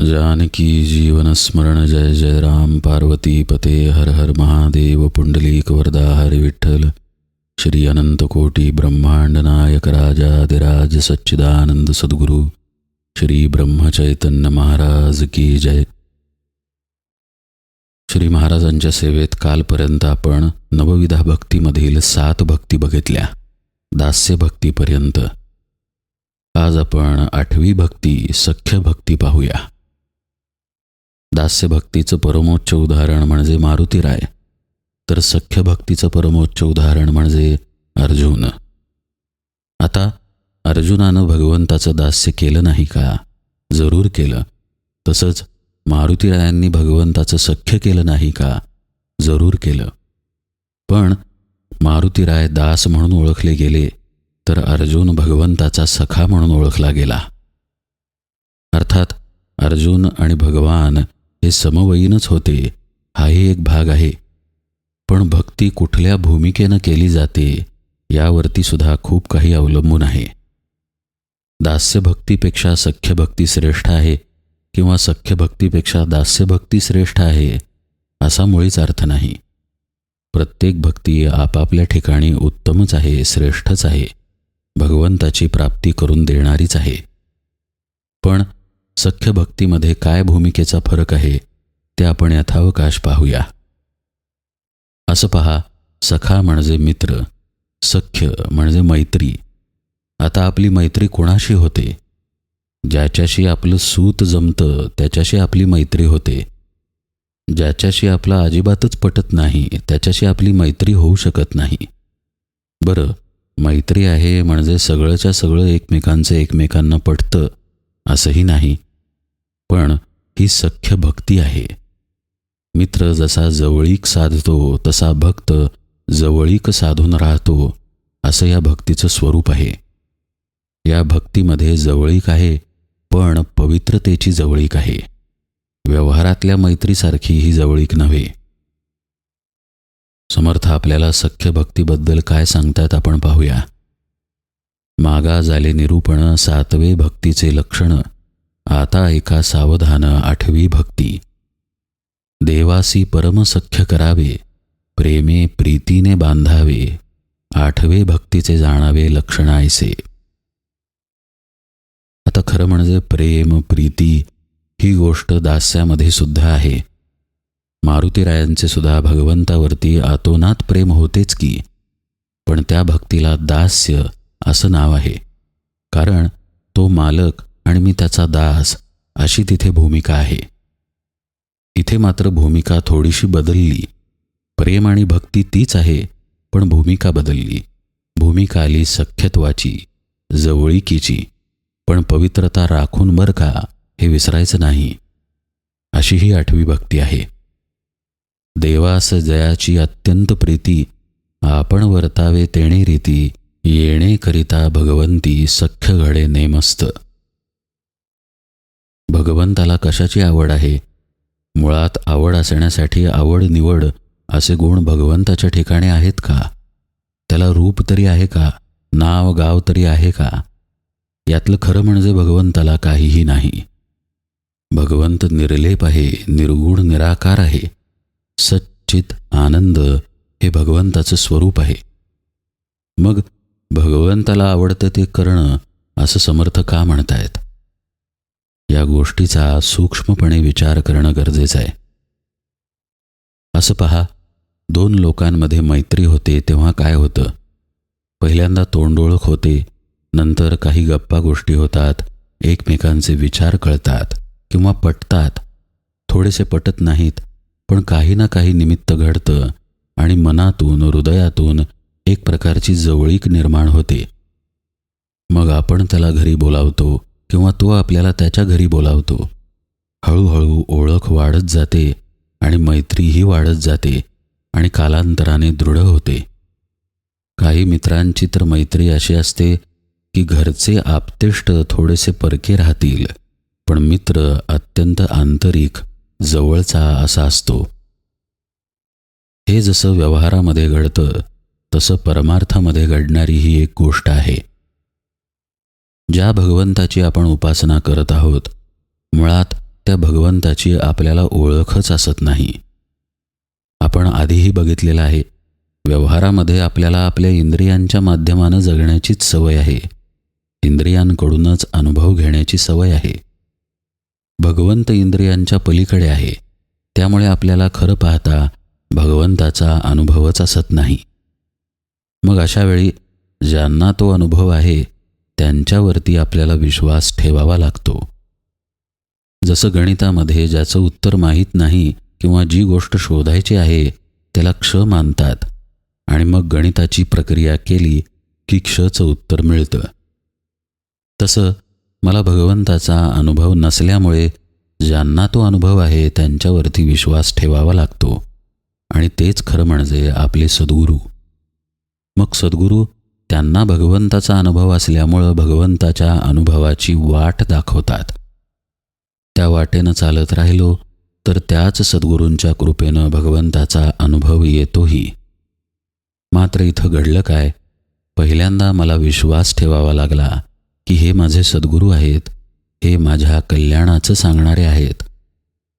जानकी जीवन स्मरण जय जय राम। पार्वती पते हर हर महादेव। पुंडलीक वरदा हर विठ्ठल। श्री अनंत कोटी ब्रह्मांड नायक राजाधिराज सच्चिदानंद सद्गुरु। श्री ब्रह्मचैतन्य महाराज की जय। श्री महाराजांच्या सेवेत कालपर्यंत आपण नवविधा भक्तीमधील सात भक्ती बघितल्या. दास्य भक्तीपर्यंत. आज आपण आठवी भक्ती सख्य भक्ती पाहूया. दास्य भक्तीचं परमोच्च उदाहरण म्हणजे मारुतीराय तर सख्य भक्तीचं परमोच्च उदाहरण म्हणजे अर्जुन. आता अर्जुनानं भगवंताचं दास्य केलं नाही का? जरूर केलं. तसंच मारुतीरायांनी भगवंताचं सख्य केलं नाही का? जरूर केलं. पण मारुतीराय दास म्हणून ओळखले गेले तर अर्जुन भगवंताचा सखा म्हणून ओळखला गेला. अर्थात अर्जुन आणि भगवान हे समवयीनच होते. हाही एक भाग आहे. पण भक्ती कुठल्या भूमिकेनं केली जाते यावरती सुद्धा खूप काही अवलंबून आहे. दास्य भक्तीपेक्षा सख्य भक्ती श्रेष्ठ आहे किंवा सख्य भक्तीपेक्षा दास्य भक्ती श्रेष्ठ आहे असा मुळीच अर्थ नाही. प्रत्येक भक्ती आपापल्या ठिकाणी उत्तमच आहे श्रेष्ठच आहे भगवंताची प्राप्ती करून देणारीच आहे. पण सख्य भक्तीमध्ये काय भूमिकेचा फरक आहे ते आपण यथावकाश पाहूया. असं पहा सखा म्हणजे मित्र सख्य म्हणजे मैत्री. आता आपली मैत्री कोणाशी होते? ज्याच्याशी आपलं सूत जमतं त्याच्याशी आपली मैत्री होते. ज्याच्याशी आपला अजिबातच पटत नाही त्याच्याशी आपली मैत्री होऊ शकत नाही. बरं मैत्री आहे म्हणजे सगळंच्या सगळं एकमेकांचं एकमेकांना पटतं असंही नाही. पण ही सख्य भक्ती आहे. मित्र जसा जवळीक साधतो तसा भक्त जवळीक साधून राहतो असं या भक्तीचं स्वरूप आहे. या भक्तीमध्ये जवळीक आहे पण पवित्रतेची जवळीक आहे. व्यवहारातल्या मैत्रीसारखी ही जवळीक नव्हे. समर्थ आपल्याला सख्य भक्तीबद्दल काय सांगतात आपण पाहूया. मागा झाले निरूपण सातवे भक्तीचे लक्षण आता एका सावधान आठवी भक्ती. देवासी परमसख्य करावे प्रेमे प्रीतीने बांधावे आठवे भक्तीचे जाणावे लक्षण ऐसे आता खरं म्हणजे प्रेम प्रीती ही गोष्ट दास्यामध्ये सुद्धा आहे. मारुतीरायांचे सुद्धा भगवंतावरती आतोनात प्रेम होतेच की पण त्या भक्तीला दास्य असं नाव आहे. कारण तो मालक आणि मी त्याचा दास अशी तिथे भूमिका आहे. इथे मात्र भूमिका थोडीशी बदलली. प्रेम आणि भक्ती तीच आहे पण भूमिका बदलली. भूमिका आली सख्यत्वाची जवळीकीची. पण पवित्रता राखून बर का हे विसरायचं नाही. अशी ही आठवी भक्ती आहे. देवास जयाची अत्यंत प्रीती आपण वर्तावे तेणे रीती येणे करिता भगवंती सख्य घडे नेमस्त. भगवंताला कशाची आवड आहे? मुळात आवड असण्यासाठी आवड निवड असे गुण भगवंताच्या ठिकाणी आहेत का? त्याला रूप तरी आहे का? नाव गाव तरी आहे का? यातलं खरं म्हणजे भगवंताला काहीही नाही. भगवंत निर्लेप आहे निर्गुण निराकार आहे. सच्चित आनंद हे भगवंताचं स्वरूप आहे. मग भगवंताला आवडतं ते करणं असं समर्थ का म्हणतायत? या गोष्टीचा सूक्ष्मपणे विचार करणं गरजेचं आहे. असं पहा दोन लोकांमध्ये मैत्री होते तेव्हा काय होतं? पहिल्यांदा तोंडोळख होते नंतर काही गप्पा गोष्टी होतात एकमेकांचे विचार कळतात किंवा पटतात. थोडेसे पटत नाहीत पण काही ना काही निमित्त घडतं आणि मनातून हृदयातून एक प्रकारची जवळीक निर्माण होते. मग आपण त्याला घरी बोलावतो किंवा तो आपल्याला त्याच्या घरी बोलावतो. हळूहळू ओळख वाढत जाते आणि मैत्रीही वाढत जाते आणि कालांतराने दृढ होते. काही मित्रांची तर मैत्री अशी असते की घरचे आपतेष्ट थोडेसे परके राहतील पण मित्र अत्यंत आंतरिक जवळचा असा असतो. हे जसं व्यवहारामध्ये घडतं तसं परमार्थामध्ये घडणारी ही एक गोष्ट आहे. ज्या भगवंताची आपण उपासना करत आहोत मुळात त्या भगवंताची आपल्याला ओळखच असत नाही. आपण आधीही बघितलेलं आहे व्यवहारामध्ये आपल्याला आपल्या इंद्रियांच्या माध्यमानं जगण्याचीच सवय आहे. इंद्रियांकडूनच अनुभव घेण्याची सवय आहे. भगवंत इंद्रियांच्या पलीकडे आहे त्यामुळे आपल्याला खरं पाहता भगवंताचा अनुभवच असत नाही. मग अशावेळी ज्यांना तो अनुभव आहे त्यांच्यावरती आपल्याला विश्वास ठेवावा लागतो. जसं गणितामध्ये ज्याचं उत्तर माहीत नाही किंवा जी गोष्ट शोधायची आहे त्याला क्ष मानतात. आणि मग गणिताची प्रक्रिया केली की क्षचं उत्तर मिळतं. तसं मला भगवंताचा अनुभव नसल्यामुळे ज्यांना तो अनुभव आहे त्यांच्यावरती विश्वास ठेवावा लागतो. आणि तेच खरं म्हणजे आपले सद्गुरू. मग सद्गुरू त्यांना भगवंताचा अनुभव असल्यामुळं भगवंताच्या अनुभवाची वाट दाखवतात. त्या वाटेनं चालत राहिलो तर त्याच सद्गुरूंच्या कृपेनं भगवंताचा अनुभव येतोही. मात्र इथं घडलं काय? पहिल्यांदा मला विश्वास ठेवावा लागला की हे माझे सद्गुरू आहेत हे माझ्या कल्याणाचं सांगणारे आहेत.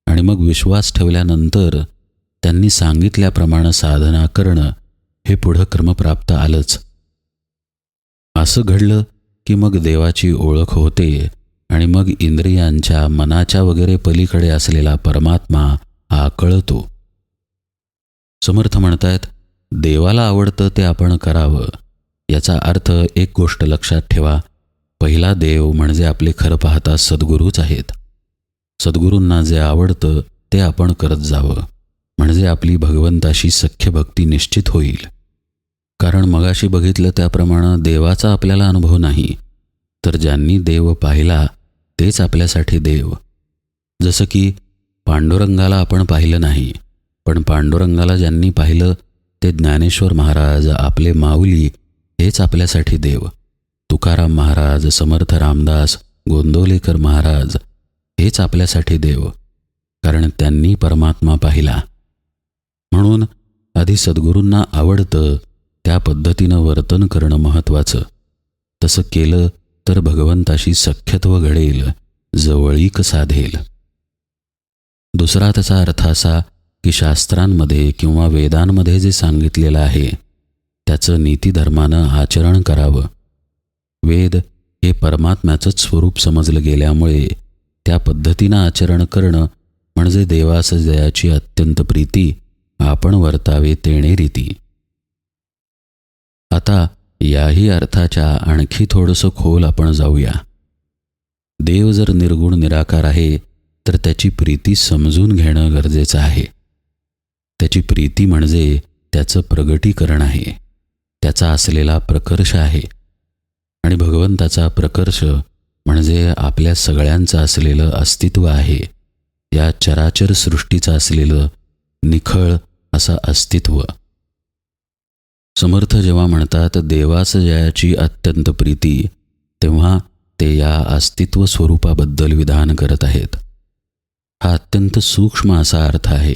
आणि मग विश्वास ठेवल्यानंतर त्यांनी सांगितल्याप्रमाणे साधना करणं हे पुढं क्रमप्राप्त आलंच. असं घडलं की मग देवाची ओळख होते आणि मग इंद्रियांच्या मनाच्या वगैरे पलीकडे असलेला परमात्मा हा कळतो. समर्थ म्हणतायत देवाला आवडतं ते आपण करावं. याचा अर्थ एक गोष्ट लक्षात ठेवा पहिला देव म्हणजे आपले खरं पाहता सद्गुरूच आहेत. सद्गुरूंना जे आवडतं ते आपण करत जावं म्हणजे आपली भगवंताशी सख्य भक्ती निश्चित होईल. कारण मगाशी बघितलं त्याप्रमाणे देवाचा आपल्याला अनुभव नाही. तर ज्यांनी देव पाहिला तेच आपल्यासाठी देव. जसं की पांडुरंगाला आपण पाहिलं नाही पण पांडुरंगाला ज्यांनी पाहिलं ते ज्ञानेश्वर महाराज आपले माऊली हेच आपल्यासाठी देव. तुकाराम महाराज समर्थ रामदास गोंदवलेकर महाराज हेच आपल्यासाठी देव. कारण त्यांनी परमात्मा पाहिला. म्हणून आधी सद्गुरूंना आवडतं त्या पद्धतीनं वर्तन करणं महत्त्वाचं तसं केलं तर भगवंताशी सख्यत्व घडेल जवळीक साधेल. दुसरा त्याचा अर्थ असा की शास्त्रांमध्ये किंवा वेदांमध्ये जे सांगितलेलं आहे त्याचं नीतीधर्मानं आचरण करावं. वेद हे परमात्म्याचंच स्वरूप समजलं गेल्यामुळे त्या पद्धतीनं आचरण करणं म्हणजे देवास जयाची अत्यंत प्रीती आपण वर्तावे तेणे रीती. आता याही अर्थाच्या आणखी थोडंसं खोल आपण जाऊया. देव जर निर्गुण निराकार आहे तर त्याची प्रीती समजून घेणं गरजेचं आहे. त्याची प्रीती म्हणजे त्याचं प्रगटीकरण आहे. त्याचा असलेला प्रकर्ष आहे. आणि भगवंताचा प्रकर्ष म्हणजे आपल्या सगळ्यांचं असलेलं अस्तित्व आहे. या चराचर सृष्टीचं असलेलं निखळ असं अस्तित्व. समर्थ जेव्हा म्हणतात देवास जयाची अत्यंत प्रीती तेव्हा ते या अस्तित्व स्वरूपाबद्दल विधान करत आहेत. हा अत्यंत सूक्ष्म असा अर्थ आहे.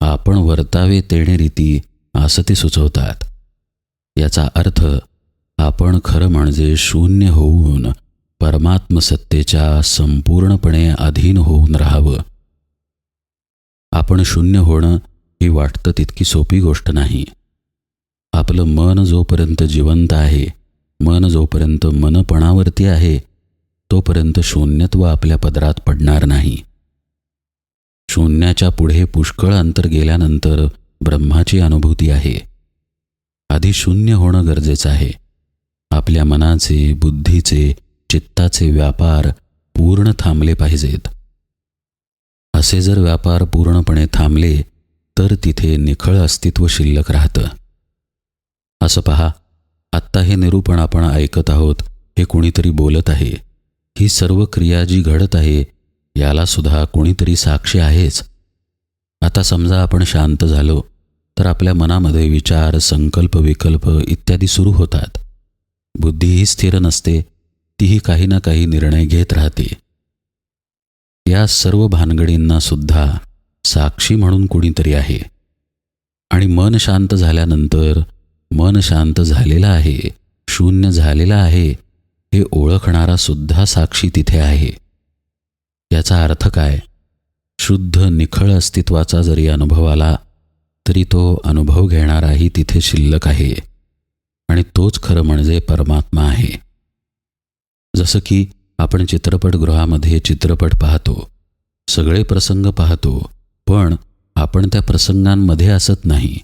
आपण वर्तावे तेणे रीती असं ते सुचवतात. याचा अर्थ आपण खरं म्हणजे शून्य होऊन परमात्मसत्तेच्या संपूर्णपणे अधीन होऊन राहावं. आपण शून्य होणं ही वाटतं तितकी सोपी गोष्ट नाही. आपलं मन जोपर्यंत जिवंत आहे मन जोपर्यंत मनपणावरती आहे तोपर्यंत शून्यत्व आपल्या पदरात पडणार नाही. शून्याच्या पुढे पुष्कळ अंतर गेल्यानंतर ब्रह्माची अनुभूती आहे. आधी शून्य होणं गरजेचं आहे. आपल्या मनाचे बुद्धीचे चित्ताचे व्यापार पूर्ण थांबले पाहिजेत. असे जर व्यापार पूर्णपणे थांबले तर तिथे निखळ अस्तित्व शिल्लक राहतं. असं पहा आत्ता हे निरूपण आपण ऐकत आहोत हे कुणीतरी बोलत आहे. ही सर्व क्रिया जी घडत आहे याला सुद्धा कुणीतरी साक्षी आहेच. आता समजा आपण शांत झालो तर आपल्या मनामध्ये विचार संकल्प विकल्प इत्यादी सुरू होतात. बुद्धीही स्थिर नसते तीही काही ना काही निर्णय घेत राहते. या सर्व भानगडींना सुद्धा साक्षी म्हणून कुणीतरी आहे. आणि मन शांत झाल्यानंतर मन शांत झालेलं आहे शून्य झालेलं आहे हे ओळखणारा सुद्धा साक्षी तिथे आहे. याचा अर्थ काय? शुद्ध निखळ अस्तित्वाचा जरी अनुभव आला तरी तो अनुभव घेणाराही तिथे शिल्लक आहे. आणि तोच खरं म्हणजे परमात्मा आहे. जसं की आपण चित्रपटगृहामध्ये चित्रपट पाहतो सगळे प्रसंग पाहतो पण आपण त्या प्रसंगांमध्ये असत नाही.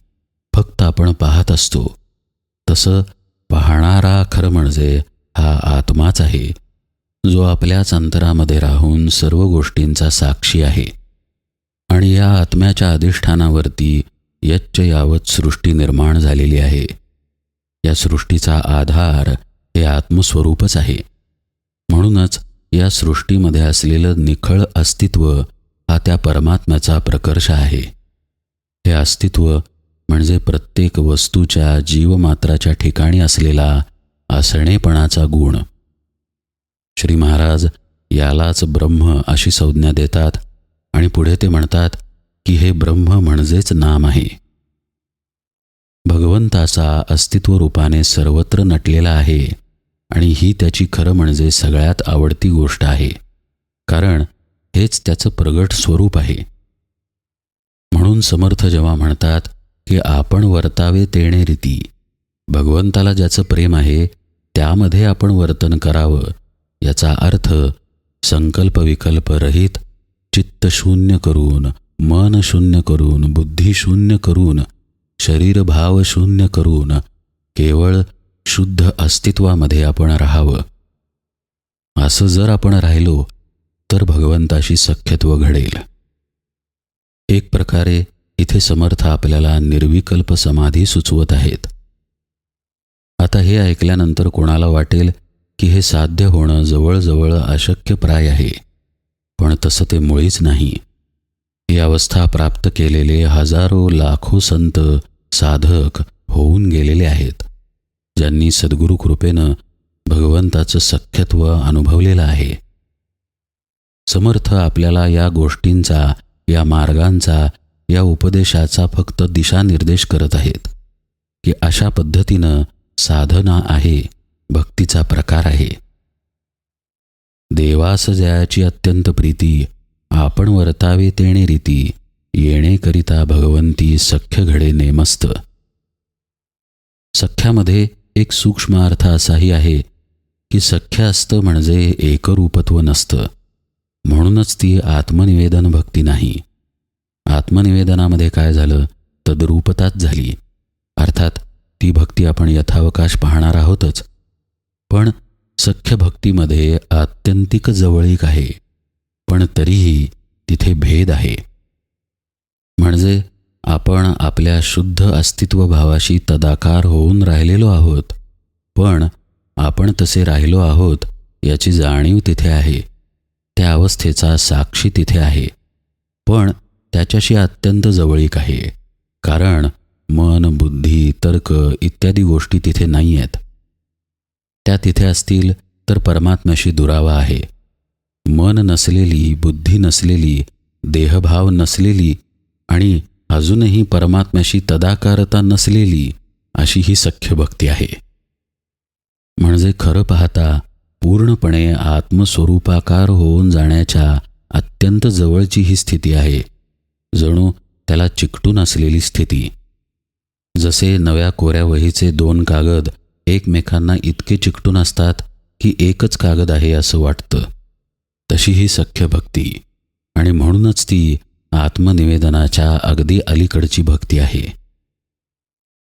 फक्त आपण पाहत असतो. तसं पाहणारा खरं म्हणजे हा आत्माच आहे जो आपल्याच अंतरामध्ये राहून सर्व गोष्टींचा साक्षी आहे. आणि या आत्म्याच्या अधिष्ठानावरती यच्च यावत सृष्टी निर्माण झालेली आहे. या सृष्टीचा आधार हे आत्मस्वरूपच आहे. म्हणूनच या सृष्टीमध्ये असलेलं निखळ अस्तित्व हा त्या परमात्म्याचा प्रकर्ष आहे. हे अस्तित्व म्हणजे प्रत्येक वस्तूच्या जीवमात्राच्या ठिकाणी असलेला असणेपणाचा गुण. श्री महाराज यालाच ब्रह्म अशी संज्ञा देतात आणि पुढे ते म्हणतात की हे ब्रह्म म्हणजेच नाम आहे. भगवंताचा अस्तित्व रूपाने सर्वत्र नटलेला आहे आणि ही त्याची खरं म्हणजे सगळ्यात आवडती गोष्ट आहे. कारण हेच त्याचं प्रगट स्वरूप आहे. म्हणून समर्थ जेव्हा म्हणतात की आपण वर्तावे तेणे रीती. भगवंताला ज्याचं प्रेम आहे त्यामध्ये आपण वर्तन करावं याचा अर्थ संकल्प विकल्प रहित चित्त शून्य करून मन शून्य करून बुद्धी शून्य करून शरीरभाव शून्य करून केवळ शुद्ध अस्तित्वामध्ये आपण राहावं. असं जर आपण राहिलो तर भगवंताशी सख्यत्व घडेल. एक प्रकारे इथे समर्थ आपल्याला निर्विकल्प समाधी सुचवत आहेत. आता हे ऐकल्यानंतर कोणाला वाटेल की हे साध्य होणं जवळजवळ अशक्यप्राय आहे पण तसं ते मुळीच नाही. ही अवस्था प्राप्त केलेले हजारो लाखो संत साधक होऊन गेलेले आहेत ज्यांनी सद्गुरु कृपेनं भगवंताचं सख्यत्व अनुभवलेलं आहे. समर्थ आपल्याला या गोष्टींचा या मार्गांचा या उपदेशाचा फक्त दिशानिर्देश करत आहेत की अशा पद्धतीनं साधना आहे भक्तीचा प्रकार आहे. देवास जयाची अत्यंत प्रीती आपण वर्तावे तेणे रीती येणेकरिता भगवंती सख्य घडे नेमस्त. सख्यामध्ये एक सूक्ष्म अर्थ असाही आहे की सख्य असतं म्हणजे एकरूपत्व नसतं म्हणूनच ती आत्मनिवेदन भक्ती नाही. आत्मनिवेदनामध्ये काय झालं तद्रूपताच झाली. अर्थात ती भक्ती आपण यथावकाश पाहणार आहोतच. पण सख्य भक्तीमध्ये आत्यंतिक जवळीक आहे पण तरीही तिथे भेद आहे. म्हणजे आपण आपल्या शुद्ध अस्तित्व भावाशी तदाकार होऊन राहिलेलो आहोत पण आपण तसे राहिलो आहोत याची जाणीव तिथे आहे. त्या अवस्थेचा साक्षी तिथे आहे. पण त्याच्याशी अत्यंत जवळीक आहे. कारण मन बुद्धी तर्क इत्यादी गोष्टी तिथे नाही आहेत त्या तिथे असतील तर परमात्म्याशी दुरावा आहे. मन नसलेली बुद्धी नसलेली देहभाव नसलेली आणि अजूनही परमात्म्याशी तदाकारता नसलेली अशी ही सख्य भक्ती आहे. म्हणजे खरं पाहता पूर्णपणे आत्मस्वरूपाकार होऊन जाण्याच्या अत्यंत जवळची ही स्थिती आहे. जणू त्याला चिकटून असलेली स्थिती. जसे नव्या कोऱ्या वहीचे दोन कागद एकमेकांना इतके चिकटून असतात की एकच कागद आहे असं वाटतं. तशी ही सख्य भक्ती. आणि म्हणूनच ती आत्मनिवेदनाच्या अगदी अलीकडची भक्ती आहे.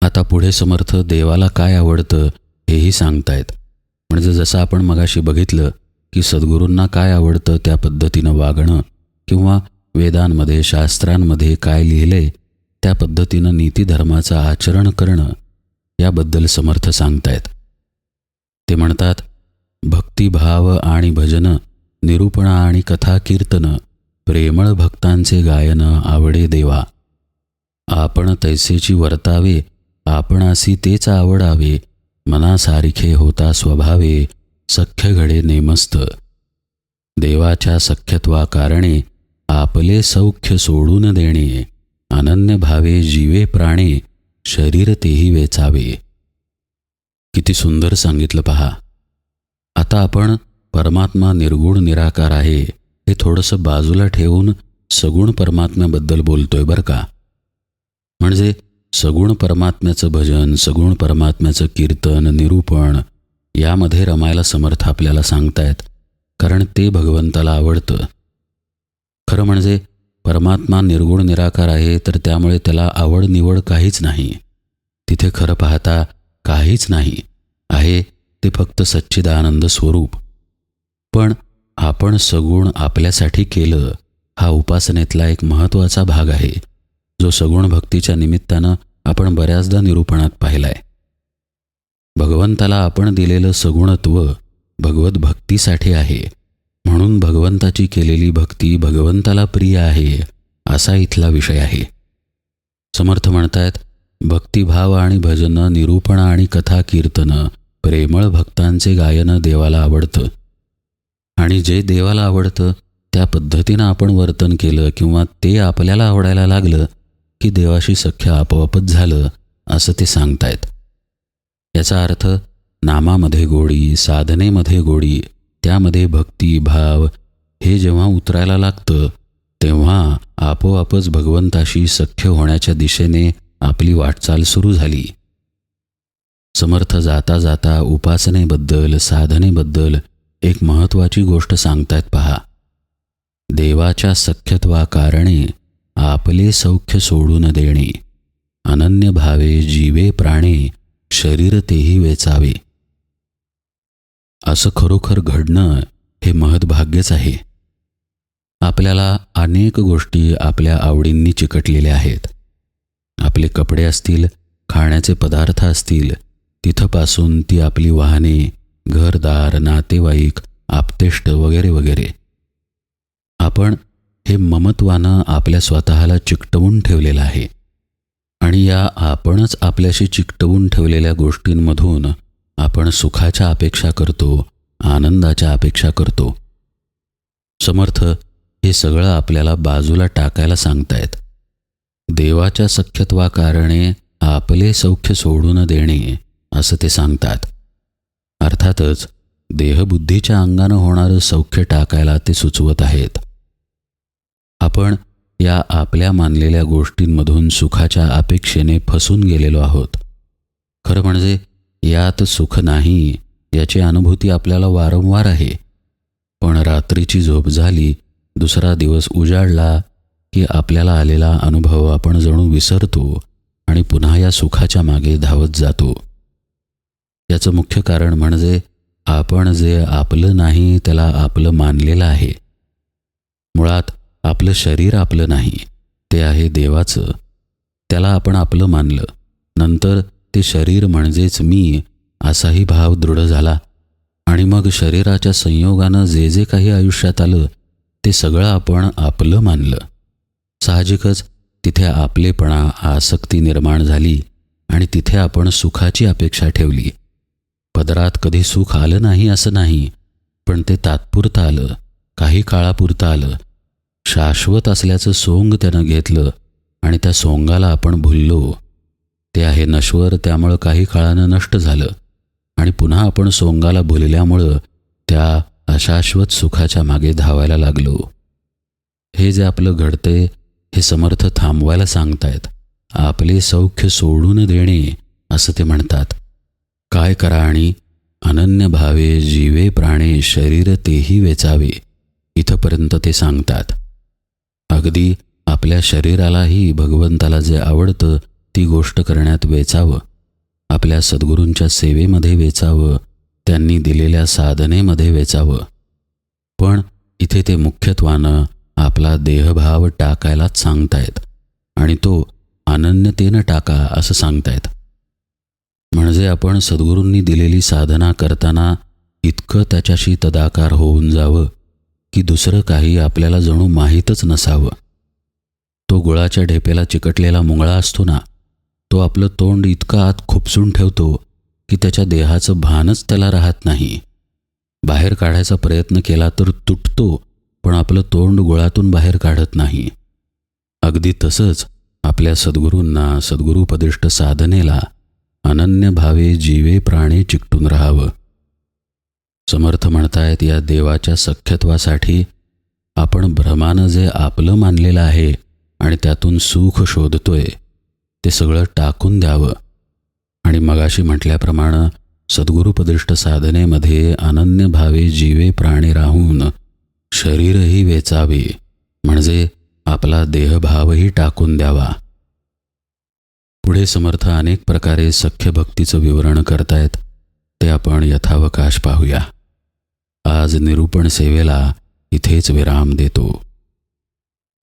आता पुढे समर्थ देवाला काय आवडतं हेही सांगतायत. म्हणजे जसं आपण मगाशी बघितलं की सद्गुरूंना काय आवडतं त्या पद्धतीनं वागणं किंवा वेदांमध्ये शास्त्रांमध्ये काय लिहिलंय त्या पद्धतीनं नीतीधर्माचं आचरण करणं याबद्दल समर्थ सांगतायत. ते म्हणतात भक्तिभाव आणि भजन निरूपण आणि कथा कीर्तन प्रेमळ भक्तांचे गायन आवडे देवा. आपण तैसेची वर्तावे आपणासी तेच आवडावे मनासारिखे होता स्वभावे सख्य घडे नेमस्त. देवाच्या सख्यत्वा कारणे आपले सौख्य सोडून देणे अनन्य भावे जीवे प्राणे शरीर तेही वेचावे. किती सुंदर सांगितलं पहा. आता आपण परमात्मा निर्गुण निराकार आहे हे थोडंसं बाजूला ठेवून सगुण परमात्म्याबद्दल बोलतोय बरं का? म्हणजे सगुण परमात्म्याचं भजन सगुण परमात्म्याचं कीर्तन निरूपण यामध्ये रमायला समर्थ आपल्याला सांगतायत कारण ते भगवंताला आवडतं. खरं म्हणजे परमात्मा निर्गुण निराकार आहे तर त्यामुळे त्याला आवड निवड काहीच नाही. तिथे खरं पाहता काहीच नाही. आहे ते फक्त सच्चिदानंद स्वरूप. पण आपण सगुण आपल्यासाठी केलं हा उपासनेतला एक महत्त्वाचा भाग आहे जो सगुण भक्तीच्या निमित्तानं आपण बऱ्याचदा निरूपणात पाहिलाय. भगवंताला आपण दिलेलं सगुणत्व भगवत भक्तीसाठी आहे. म्हणून भगवंताची केलेली भक्ती भगवंताला प्रिय आहे असा इथला विषय आहे. समर्थ म्हणतायत भक्तिभाव आणि भजनं निरूपण आणि कथा कीर्तनं प्रेमळ भक्तांचे गायन देवाला आवडतं. आणि जे देवाला आवडतं त्या पद्धतीनं आपण वर्तन केलं किंवा ते आपल्याला आवडायला लागलं की देवाशी सख्य आपोआपच झालं असं ते सांगतायत. याचा अर्थ नामामध्ये गोडी साधनेमध्ये गोडी त्यामध्ये भक्ती भाव हे जेव्हा उतरायला लागतं तेव्हा आपोआपच भगवंताशी सख्य होण्याच्या दिशेने आपली वाटचाल सुरू झाली. समर्थ जाता जाता उपासनेबद्दल साधनेबद्दल एक महत्त्वाची गोष्ट सांगतायत पहा. देवाच्या सख्यत्वाकारणे आपले सौख्य सोडून देणे अनन्य भावे जीवे प्राणे शरीर तेही वेचावे. असं खरोखर घडणं हे महत्भाग्यच आहे. आपल्याला अनेक गोष्टी आपल्या आवडींनी चिकटलेल्या आहेत. आपले कपडे असतील खाण्याचे पदार्थ असतील तिथंपासून ती आपली वाहने घरदार नातेवाईक आपतेष्ट वगैरे वगैरे. आपण हे ममत्वानं आपल्या स्वतःला चिकटवून ठेवलेलं आहे. आणि या आपणच आपल्याशी चिकटवून ठेवलेल्या गोष्टींमधून आपण सुखाच्या अपेक्षा करतो आनंदाच्या अपेक्षा करतो. समर्थ हे सगळं आपल्याला बाजूला टाकायला सांगतायत. देवाच्या सख्यत्वाकारणे आपले सौख्य सोडून देणे असं ते सांगतात. अर्थातच देहबुद्धीच्या अंगानं होणारं सौख्य टाकायला ते सुचवत आहेत. आपण या आपल्या मानलेल्या गोष्टींमधून सुखाच्या अपेक्षेने फसून गेलेलो आहोत. खरं म्हणजे यात सुख नाही याची अनुभूती आपल्याला वारंवार आहे. पण रात्रीची झोप झाली दुसरा दिवस उजाडला की आपल्याला आलेला अनुभव आपण जणू विसरतो आणि पुन्हा या सुखाच्या मागे धावत जातो. याचं मुख्य कारण म्हणजे आपण जे आपलं नाही त्याला आपलं मानलेलं आहे. मुळात आपलं शरीर आपलं नाही ते आहे देवाचं. त्याला आपण आपलं मानलं. नंतर ते शरीर म्हणजेच मी असाही भाव दृढ झाला. आणि मग शरीराच्या संयोगानं जे जे काही आयुष्यात आलं ते सगळं आपण आपलं मानलं. साहजिकच तिथे आपलेपणा आसक्ती निर्माण झाली आणि तिथे आपण सुखाची अपेक्षा ठेवली. पदरात कधी सुख आलं नाही असं नाही पण ते तात्पुरतं आलं काही काळापुरतं आलं. शाश्वत असल्याचं सोंग त्यानं घेतलं आणि त्या सोंगाला आपण भुललो. ते आहे नश्वर त्यामुळं काही काळानं नष्ट झालं. आणि पुन्हा आपण सोंगाला भुलल्यामुळं त्या अशाश्वत सुखाच्या मागे धावायला लागलो. हे जे आपलं घडते हे समर्थ थांबवायला सांगतायत. आपले सौख्य सोडून देणे असं ते म्हणतात. काय करा आणि अनन्य भावे जीवे प्राणे शरीर तेही वेचावे इथंपर्यंत ते सांगतात. अगदी आपल्या शरीरालाही भगवंताला जे आवडतं ती गोष्ट करण्यात वेचावं. आपल्या सद्गुरूंच्या सेवेमध्ये वेचावं. त्यांनी दिलेल्या साधनेमध्ये वेचावं. पण इथे ते मुख्यत्वानं आपला देहभाव टाकायलाच सांगतायत आणि तो अनन्यतेनं टाका असं सांगतायत. म्हणजे आपण सद्गुरूंनी दिलेली साधना करताना इतकं त्याच्याशी तदाकार होऊन जावं की दुसरं काही आपल्याला जणू माहीतच नसावं. तो गुळाच्या ढेपेला चिकटलेला मुंगळा असतो ना तो आपलं तोंड इतकं आत खुपसून ठेवतो की त्याच्या देहाचं भानच त्याला राहत नाही. बाहेर काढायचा प्रयत्न केला तर तुटतो पण आपलं तोंड गुळातून बाहेर काढत नाही. अगदी तसंच आपल्या सद्गुरूंना सद्गुरूपदिष्ट साधनेला अनन्य भावे जीवे प्राणे चिकटून राहावं. समर्थ म्हणतायत या देवाच्या सख्यत्वासाठी आपण भ्रमानं जे आपलं मानलेलं आहे आणि त्यातून सुख शोधतोय ते सगळं टाकून द्यावं. आणि मगाशी म्हटल्याप्रमाणे सद्गुरुपदिष्ट साधनेमध्ये अनन्य भावे जीवे प्राणी राहून शरीरही वेचावे म्हणजे आपला देहभावही टाकून द्यावा. पुढे समर्थ अनेक प्रकारे सख्य भक्तीचं विवरण करतायत ते आपण यथावकाश पाहूया. आज निरूपण सेवेला इथेच विराम देतो.